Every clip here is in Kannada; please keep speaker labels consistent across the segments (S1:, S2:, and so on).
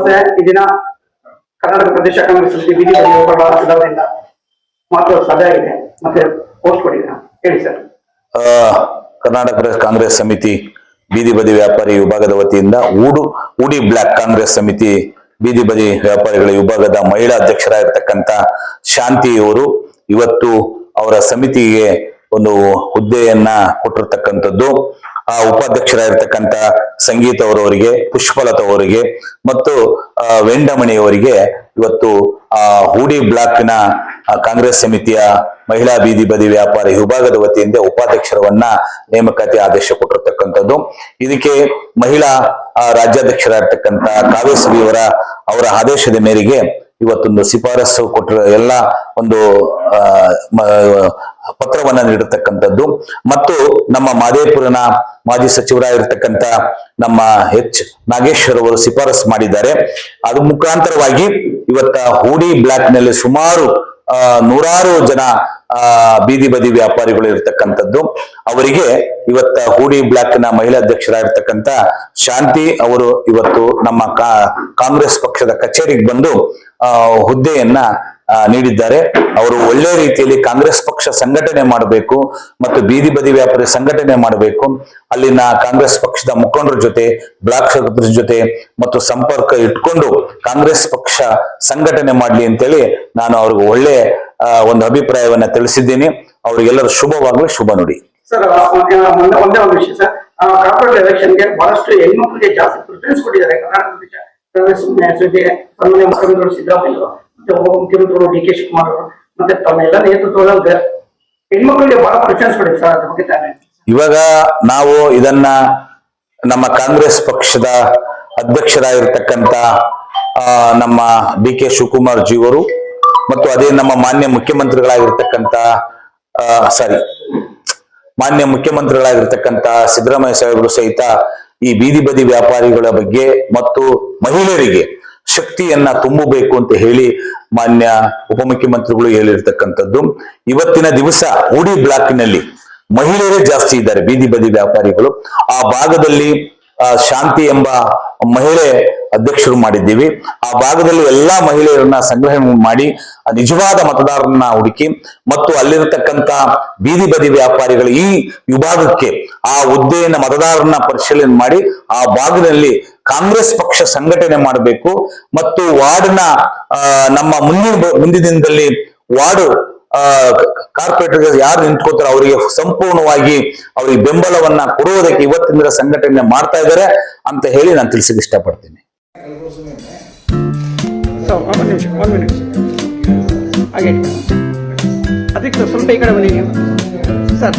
S1: ನಮಸ್ತೆ ಈ ದಿನ ಕರ್ನಾಟಕ ಪ್ರದೇಶ ಕಾಂಗ್ರೆಸ್ ಸಮಿತಿ ಬೀದಿ ಮಹತ್ವದ ಸಭೆ ಆಗಿದೆ. ಮತ್ತೆ ಪೋಸ್ಟ್ ಕೊಟ್ಟಿದ್ದೀರಾ? ಹೇಳಿ ಸರ್.
S2: ಕರ್ನಾಟಕ ಪ್ರದೇಶ ಕಾಂಗ್ರೆಸ್ ಸಮಿತಿ ಬೀದಿ ಬದಿ ವ್ಯಾಪಾರಿ ವಿಭಾಗದ ವತಿಯಿಂದ ಊಡು ಉಡಿ ಬ್ಲಾಕ್ ಕಾಂಗ್ರೆಸ್ ಸಮಿತಿ ಬೀದಿ ಬದಿ ವ್ಯಾಪಾರಿಗಳ ವಿಭಾಗದ ಮಹಿಳಾ ಅಧ್ಯಕ್ಷರಾಗಿರ್ತಕ್ಕಂಥ ಶಾಂತಿಯವರು ಇವತ್ತು ಅವರ ಸಮಿತಿಗೆ ಒಂದು ಹುದ್ದೆಯನ್ನ ಕೊಟ್ಟಿರ್ತಕ್ಕಂಥದ್ದು. ಆ ಉಪಾಧ್ಯಕ್ಷರಾಗಿರ್ತಕ್ಕಂಥ ಸಂಗೀತ ಅವರವರಿಗೆ ಪುಷ್ಪಲತಾ ಅವರಿಗೆ ಮತ್ತು ವೆಂಡಮಣಿ ಅವರಿಗೆ ಇವತ್ತು, ಆ, ಹೂಡಿ ಬ್ಲಾಕ್ನ ಕಾಂಗ್ರೆಸ್ ಸಮಿತಿಯ ಮಹಿಳಾ ಬೀದಿ ಬದಿ ವ್ಯಾಪಾರಿ ವಿಭಾಗದ ವತಿಯಿಂದ ಉಪಾಧ್ಯಕ್ಷರವನ್ನ ನೇಮಕಾತಿ ಆದೇಶ ಕೊಟ್ಟಿರ್ತಕ್ಕಂಥದ್ದು. ಇದಕ್ಕೆ ಮಹಿಳಾ ರಾಜ್ಯಾಧ್ಯಕ್ಷರಾಗಿರ್ತಕ್ಕಂಥ ಅವರ ಅವರ ಆದೇಶದ ಮೇರೆಗೆ ಇವತ್ತೊಂದು ಶಿಫಾರಸು ಕೊಟ್ಟಿರೋ ಎಲ್ಲ ಒಂದು ಪತ್ರವನ್ನ ನೀಡಿರ್ತಕ್ಕಂಥದ್ದು. ಮತ್ತು ನಮ್ಮ ಮಾದೇಪುರನ ಮಾಜಿ ಸಚಿವರಾಗಿರ್ತಕ್ಕಂಥ ನಮ್ಮ ಎಚ್ ನಾಗೇಶ್ವರ್ ಅವರು ಶಿಫಾರಸು ಮಾಡಿದ್ದಾರೆ. ಅದು ಮುಖಾಂತರವಾಗಿ ಇವತ್ತ ಹೂಡಿ ಬ್ಲಾಕ್ನಲ್ಲಿ ಸುಮಾರು ನೂರಾರು ಜನ ಬೀದಿ ಬದಿ ವ್ಯಾಪಾರಿಗಳು ಇರತಕ್ಕಂಥದ್ದು. ಅವರಿಗೆ ಇವತ್ತ ಹೂಡಿ ಬ್ಲಾಕ್ನ ಮಹಿಳಾ ಅಧ್ಯಕ್ಷರಾಗಿರ್ತಕ್ಕಂಥ ಶಾಂತಿ ಅವರು ಇವತ್ತು ನಮ್ಮ ಕಾಂಗ್ರೆಸ್ ಪಕ್ಷದ ಕಚೇರಿಗೆ ಬಂದು ಹುದ್ದೆಯನ್ನ ನೀಡಿದ್ದಾರೆ. ಅವರು ಒಳ್ಳೆ ರೀತಿಯಲ್ಲಿ ಕಾಂಗ್ರೆಸ್ ಪಕ್ಷ ಸಂಘಟನೆ ಮಾಡಬೇಕು ಮತ್ತು ಬೀದಿ ಬದಿ ವ್ಯಾಪಾರಿ ಸಂಘಟನೆ ಮಾಡಬೇಕು. ಅಲ್ಲಿನ ಕಾಂಗ್ರೆಸ್ ಪಕ್ಷದ ಮುಖಂಡರ ಜೊತೆ, ಬ್ಲಾಕ್ ಸದಸ್ಯರ ಜೊತೆ ಮತ್ತು ಸಂಪರ್ಕ ಇಟ್ಕೊಂಡು ಕಾಂಗ್ರೆಸ್ ಪಕ್ಷ ಸಂಘಟನೆ ಮಾಡ್ಲಿ ಅಂತೇಳಿ ನಾನು ಅವ್ರಿಗೆ ಒಳ್ಳೆ ಒಂದು ಅಭಿಪ್ರಾಯವನ್ನ ತಿಳಿಸಿದ್ದೀನಿ. ಅವ್ರಿಗೆಲ್ಲರೂ ಶುಭವಾಗಲಿ, ಶುಭ ನುಡಿ.
S1: ಸರ್ ಒಂದೇ, ಒಂದು ವಿಷಯ ಸರ್. ಕಾರ್ಪೊರೇಟ್ ಎಲೆಕ್ಷನ್ಗೆ ಬಹಳಷ್ಟು ಹೆಣ್ಮಕ್ಳಿಗೆ ಜಾಸ್ತಿ ಪ್ರಿಫರೆನ್ಸ್ ಕೊಟ್ಟಿದ್ದಾರೆ ಕರ್ನಾಟಕ ಸನ್ಮಾನ್ಯ ಮುಖ್ಯಮಂತ್ರಿಗಳು ಸಿದ್ದರಾಮಯ್ಯ ಮತ್ತೆ ಉಪಮುಖ್ಯಮಂತ್ರಿಗಳು ಡಿ ಕೆ ಶಿವಕುಮಾರ್ ಅವರು ಮತ್ತೆ ತಮ್ಮೆಲ್ಲ ನೇತೃತ್ವದಲ್ಲಿ ಹೆಣ್ಮಕ್ಳಿಗೆ ಬಹಳ ಪ್ರಿಫರೆನ್ಸ್ ಕೊಡಿ ಸರ್ ಅದ್ರ ಬಗ್ಗೆ
S2: ಇವಾಗ ನಾವು ಇದನ್ನ ನಮ್ಮ ಕಾಂಗ್ರೆಸ್ ಪಕ್ಷದ ಅಧ್ಯಕ್ಷರಾಗಿರ್ತಕ್ಕಂಥ ಆ, ನಮ್ಮ ಡಿ ಕೆ ಶಿವಕುಮಾರ್ ಜಿ ಅವರು ಮತ್ತು ಅದೇ ನಮ್ಮ ಮಾನ್ಯ ಮುಖ್ಯಮಂತ್ರಿಗಳಾಗಿರ್ತಕ್ಕಂಥ ಸಾರಿ ಮಾನ್ಯ ಮುಖ್ಯಮಂತ್ರಿಗಳಾಗಿರ್ತಕ್ಕಂಥ ಸಿದ್ದರಾಮಯ್ಯ ಸಾಹೇಬರು ಸಹಿತ ಈ ಬೀದಿ ಬದಿ ವ್ಯಾಪಾರಿಗಳ ಬಗ್ಗೆ ಮತ್ತು ಮಹಿಳೆಯರಿಗೆ ಶಕ್ತಿಯನ್ನ ತುಂಬಬೇಕು ಅಂತ ಹೇಳಿ ಮಾನ್ಯ ಉಪಮುಖ್ಯಮಂತ್ರಿಗಳು ಹೇಳಿರ್ತಕ್ಕಂಥದ್ದು. ಇವತ್ತಿನ ದಿವಸ ಉಡಿ ಬ್ಲಾಕ್ನಲ್ಲಿ ಮಹಿಳೆಯರೇ ಜಾಸ್ತಿ ಇದ್ದಾರೆ, ಬೀದಿ ಬದಿ ವ್ಯಾಪಾರಿಗಳು. ಆ ಭಾಗದಲ್ಲಿ ಶಾಂತಿ ಎಂಬ ಮಹಿಳೆ ಅಧ್ಯಕ್ಷರು ಮಾಡಿದ್ದೀವಿ. ಆ ಭಾಗದಲ್ಲಿ ಎಲ್ಲಾ ಮಹಿಳೆಯರನ್ನ ಸಂಗ್ರಹಣೆ ಮಾಡಿ ನಿಜವಾದ ಮತದಾರರನ್ನ ಹುಡುಕಿ, ಮತ್ತು ಅಲ್ಲಿರತಕ್ಕಂತ ಬೀದಿ ಬದಿ ವ್ಯಾಪಾರಿಗಳು ಈ ವಿಭಾಗಕ್ಕೆ ಆ ಹುದ್ದೆಯನ್ನ ಮತದಾರರನ್ನ ಪರಿಶೀಲನೆ ಮಾಡಿ ಆ ಭಾಗದಲ್ಲಿ ಕಾಂಗ್ರೆಸ್ ಪಕ್ಷ ಸಂಘಟನೆ ಮಾಡಬೇಕು ಮತ್ತು ವಾರ್ಡ್ನ ನಮ್ಮ ಮುಂದಿನ ಮುಂದಿನ ದಿನದಲ್ಲಿ ವಾರ್ಡ್ ಕಾರ್ಪೊರೇಟರ್ ಯಾರು ನಿಂತ್ಕೋತಾರೋ ಅವರಿಗೆ ಸಂಪೂರ್ಣವಾಗಿ ಅವರಿಗೆ ಬೆಂಬಲವನ್ನ ಕೊಡುವುದಕ್ಕೆ ಇವತ್ತಿನ ಸಂಘಟನೆ ಮಾಡ್ತಾ ಇದ್ದಾರೆ ಅಂತ ಹೇಳಿ ನಾನು ತಿಳಿಸಕ್ಕೆ ಇಷ್ಟಪಡ್ತೀನಿ.
S1: ಅದಕ್ಕೆ ಸ್ವಲ್ಪ ಈ ಕಡೆ ಬನ್ನಿ ಸರ್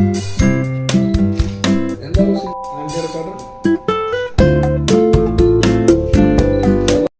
S1: Thank you.